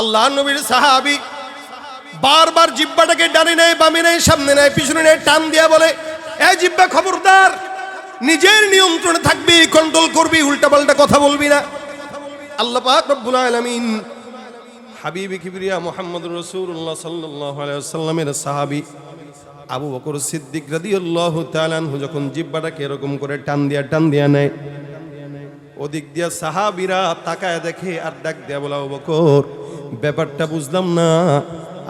আল্লাহ নবীর সাহাবি বারবার জিব্বাটাকে ডানে নেয়, বামে নেয়, সামনে নেয়, পিছনে নেয়, টান দিয়া বলে, এ জিব্বা খবরদার, নিজের নিয়ন্ত্রণে থাকবি কন্ট্রোল করবি, উল্টাপাল্টা কথা বলবি না। আল্লাহ পাক রব্বুল আলামিন হাবিবি কিবরিয়া মোহাম্মদ রসুল্লাহ সাল্লাহ সাল্লামের সাহাবি আবু বকর সিদ্দিক রাদিয়াল্লাহু তাআলা আনহু যখন জিব্বাটাকে এরকম করে টান দিয়া টান দিয়া নেয়, ওদিক দিয়া সাহাবিরা তাকায় দেখে আর ডাক দিয়া বলা বকর ব্যাপারটা বুঝলাম না।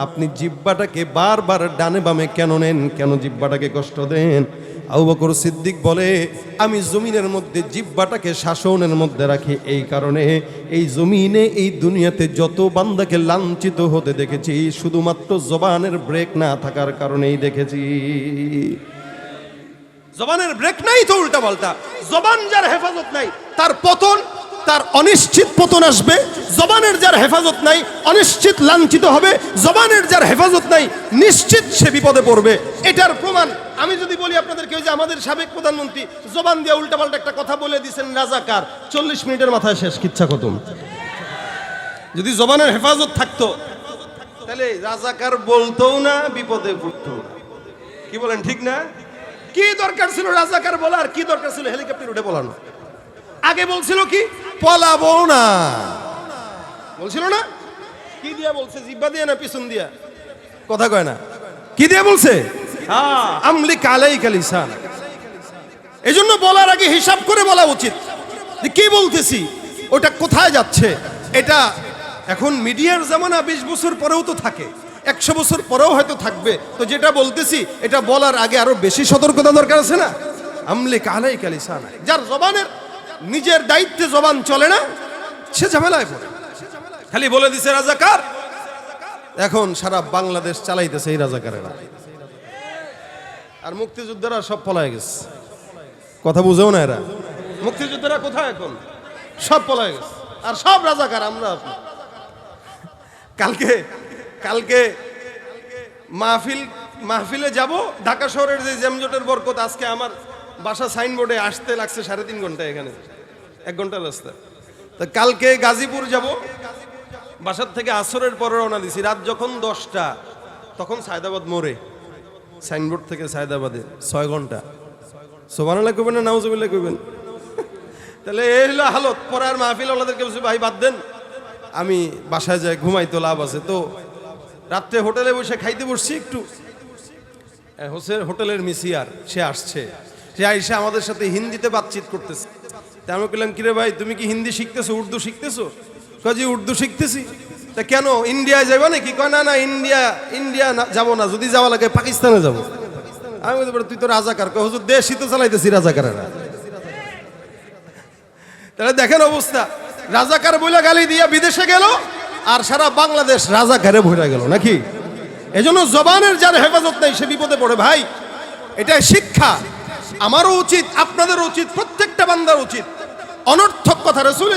আপনি জিব্বাটাকে বারবার ডানে বামে কেন নেন? কেন জিব্বাটাকে কষ্ট দেন? আবু বকর সিদ্দিক বলে, আমি জমিনের মধ্যে জিব্বাটাকে শাসনের মধ্যে রাখি এই কারণে, এই জমিনে, এই দুনিয়াতে যত বান্দাকে লাঞ্ছিত হতে দেখেছি, শুধুমাত্র জবানের ব্রেক না থাকার কারণেই দেখেছি। জবানের ব্রেক নাই তো উল্টা পাল্টা জবান যার হেফাজত নাই, তার পতন তার অনিশ্চিত পতন আসবে, জবানের যার হেফাজত নাই, অনিশ্চিত লাঞ্ছিত হবে, জবানের যার হেফাজত নাই, নিশ্চিত সে বিপদে পড়বে। এটার প্রমাণ আমি যদি বলি আপনাদেরকে যে আমাদের সাবেক প্রধানমন্ত্রী জবান দিয়ে উল্টাপাল্টা একটা কথা বলে দিয়েছেন, রাজাকার। চল্লিশ মিনিটের মাথায় শেষ, কিচ্ছা খতম। যদি জবানের হেফাজত থাকতো, তাহলে রাজাকার বলতো না, বিপদে পড়তো। কি বলেন, ঠিক না? কি দরকার ছিল রাজাকার বলার? কি দরকার ছিল হেলিকপ্টার উঠে বলানো আগে বলছিল কি? পলাবো না। বলছিল না? কি দিয়া বলছে? জিব্বা দিয়া না পিছন দিয়া? কথা কয় না। কি দিয়া বলছে? হ্যাঁ। আমলি কালাই কালিসান এই জন্য বলার আগে হিসাব করে বলা উচিত। যে কি বলতেছি? ওটা কোথায় যাচ্ছে? এটা এখন মিডিয়ার জামানা বিশ বছর পরেও তো থাকে। একশো বছর পরেও হয়তো থাকবে। তো যেটা বলতেছি এটা বলার আগে আরও বেশি সতর্কতা দরকার আছে না? আমলে কালাই কালিসান যার জবানের নিজের দায়িত্বে জবান চলে না, সে ঝামেলায় পড়ে। খালি বলে দিছে রাজাকার। এখন সারা বাংলাদেশ চালাইতেছে এই রাজাকারেরা। আর মুক্তিযোদ্ধারা সব পলায় গেছে। কথা বুঝেও না এরা। মুক্তিযোদ্ধারা কোথায় এখন? সব পলায় গেছে। আর সব রাজাকার, আমরা কালকে কালকে মাহফিল, মাহফিলে যাব। ঢাকা শহরের যে জ্যামজটের বরকত, আজকে আমার বাসা সাইনবোর্ডে আসতে লাগছে সাড়ে তিন ঘণ্টা এখানে। এক ঘণ্টা রাস্তা। তা কালকে গাজীপুর যাব। বাসার থেকে আসরের পরে রওনা দিছি। রাত যখন দশটা, তখন সায়দাবাদ মোড়ে। সাইনবোর্ড থেকে সায়দাবাদে, ছয় ঘণ্টা। সোবানাল্লাহ করবেন না, নাউজুবিল্লাহ করবেন তাহলে এই হলো হালত। পরে আর মাহফিল ওনাদেরকে বলছি, ভাই, বাদ দেন। আমি বাসায় যাই, ঘুমাই তো লাভ আছে। তো রাত্রে হোটেলে বসে খাইতে বসছি একটু। হোসেন হোটেলের মিসিয়ার, সে আসছে। সে আইসে আমাদের সাথে হিন্দিতে বাতচিত করতেছে। তা আমি বললাম কিরে ভাই, তুমি কি হিন্দি শিখতেছো, উর্দু শিখতেছো? কাজে উর্দু শিখতেছি। তা কেন, ইন্ডিয়ায় যাবে নাকি? কয়, না না, ইন্ডিয়া ইন্ডিয়া না, যাব না, যদি যাওয়া লাগে পাকিস্তানে যাব। আমি বলতে পারি তুই তো রাজাকার। কয়, হুজুর, দেশই তো চালাইতেছি রাজাকারেরা। তাহলে দেখেন অবস্থা, রাজাকার বইলা গালি দিয়া বিদেশে গেল, আর সারা বাংলাদেশ রাজাকারে ভরে গেল, নাকি? এজন্য জবানের যার হেফাজত নেই, সে বিপদে পড়ে। ভাই এটা শিক্ষা। আমারও উচিত আপনাদের উচিত, প্রত্যেকটা বান্দার উচিত। অনর্থক কথা রসুল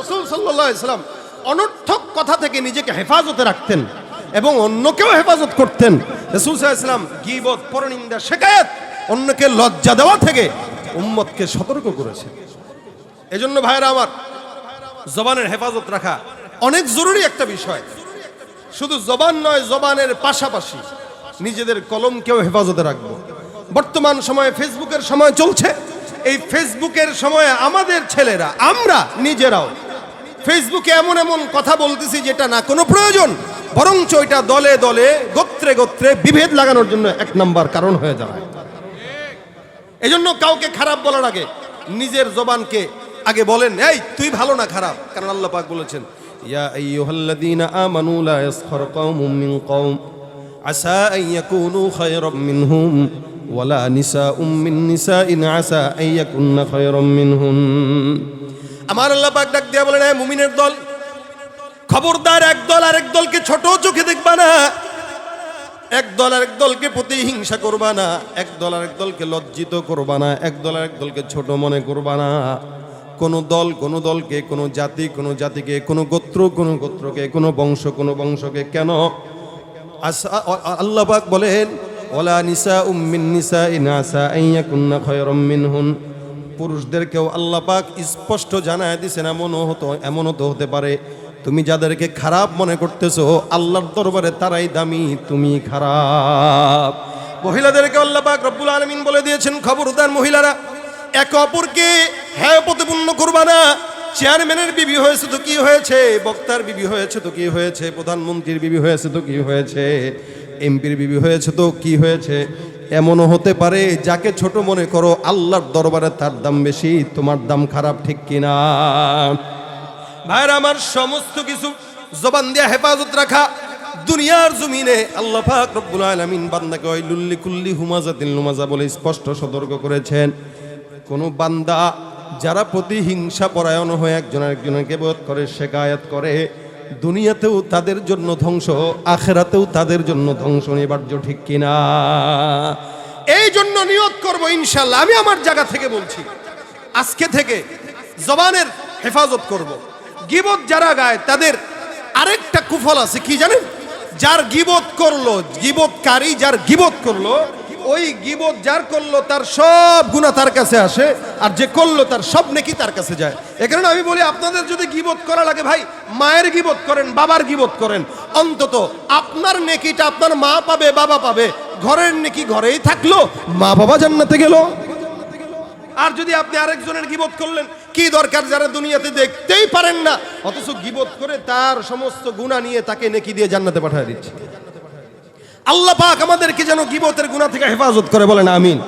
রসুল সাল্লাহ ইসলাম অনর্থক কথা থেকে নিজেকে হেফাজতে রাখতেন এবং অন্যকেও হেফাজত করতেন। রসুল ইসলাম গিবত, পরনিন্দা শেখায়ত অন্যকে লজ্জা দেওয়া থেকে উম্মতকে সতর্ক করেছে এজন্য ভাইরা আমার, জবানের হেফাজত রাখা অনেক জরুরি একটা বিষয়। শুধু জবান নয়, জবানের পাশাপাশি নিজেদের কলমকেও হেফাজতে রাখব। বর্তমান সময়ে ফেসবুকের সময় চলছে। এই ফেসবুকের সময়ে আমাদের ছেলেরা, আমরা নিজেরাও ফেসবুকে এমন এমন কথা বলতেছি যেটা না কোনো প্রয়োজন, বরঞ্চ এটা দলে দলে, গোত্রে গোত্রে বিভেদ লাগানোর জন্য এক নাম্বার কারণ হয়ে দাঁড়ায়। এজন্য কাউকে খারাপ বলার আগে নিজের জবানকে আগে বলেন, এই, তুই ভালো না খারাপ? কারণ আল্লাহ পাক বলেছেন, ইয়া আইয়ুহাল্লাযীনা আমানু লা ইয়াসখার কওমুম মিন কওম, আসা আন ইয়াকুনু খায়রাম মিনহুম। ওয়ালা নিসাউম মিন নিসাইন আসা আন ইয়াকুননা খায়রাম মিনহুন। আমার আল্লাহ পাক ডাক দিয়া বলেন মুমিনের দল, খবরদার এক দল আরেক দলকে ছোট চোখে দেখবা না। এক দল আরেক দলকে প্রতিহিংসা করবা না। এক দল আরেক দলকে লজ্জিত করবা না। এক দল আরেক দলকে ছোট মনে করবা না। কোনো দল, কোনো দলকে, কোনো জাতি, কোনো জাতিকে, কোনো গোত্র, কোনো গোত্রকে, কোনো বংশ, কোনো বংশকে কেন? আসা- আ- আ- আল্লাহ পাক বলেন ওলা নিসা উম্মিন নিসা ইনাসা আইয়া কুন্না খয়রম মিনহুন। পুরুষদেরকেও আল্লাহ পাক স্পষ্ট জানায় দিছেন, এমনও হতো, এমনও তো হতে পারে। তুমি যাদেরকে খারাপ মনে করতেছো, আল্লাহর দরবারে তারাই দামি, তুমি খারাপ। মহিলাদেরকে আল্লাহ পাক রব্বুল আলমিন বলে দিয়েছেন, খবরদার মহিলারা, একে অপরকে হ্যাঁ প্রতিপূর্ণ করবা না চেয়ারম্যানের বিবি হয়েছে তো কি হয়েছে? বক্তার বিবি হয়েছে তো কি হয়েছে? প্রধানমন্ত্রীর বিবি হয়েছে তো কি হয়েছে? এমপির বিবি হয়েছে তো কি হয়েছে? এমনও হতে পারে, যাকে ছোট মনে করো, আল্লাহর দরবারে তার দাম বেশি, তোমার দাম খারাপ ঠিক কিনা? ভাইরা আমার সমস্ত কিছু জবান দিয়ে হেফাজত রাখা, দুনিয়ার জমিনে আল্লাহ পাক রব্বুল আলামিন বান্দাকে ওই লুল্লি কুল্লি হুমাজাতিল নুমাজা বলে স্পষ্ট সতর্ক করেছেন। কোন বান্দা যারা প্রতিহিংসা পরায়ণ হয়ে একজন একজনকে বোধ করে শেখায়াত করে দুনিয়াতেও তাদের জন্য ধ্বংস, আখেরাতেও তাদের জন্য ধ্বংস নিবার্য ঠিক কিনা? এই জন্য নিয়ত করব ইনশাল্লাহ আমি আমার জায়গা থেকে বলছি, আজকে থেকে জবানের হেফাজত করব। গিবত যারা গায়, তাদের আরেকটা কুফল আছে, কি জানেন? যার গিবত করল, গিবতকারী যার গিবত করল ওই গিবত যার করল তার সব গুণা তার কাছে আসে, আর যে করল তার সব নেকি তার কাছে যায়। এ কারণে আমি বলি, আপনাদের যদি গিবত করা লাগে ভাই, মায়ের গিবত করেন, বাবার গিবত করেন, অন্তত আপনার নেকিটা আপনার মা পাবে, বাবা পাবে, ঘরের নেকি ঘরেই থাকল মা বাবা জান্নাতে গেল। আর যদি আপনি আরেকজনের গিবত করলেন, কি দরকার যারা দুনিয়াতে দেখতেই পারেন না? অথচ গিবত করে তার সমস্ত গুণা নিয়ে তাকে নেকি দিয়ে জান্নাতে পাঠিয়ে দিচ্ছে। আল্লাহ পাক আমাদেরকে যেন গিবতের গুণা থেকে হেফাজত করে বলেন আমিন।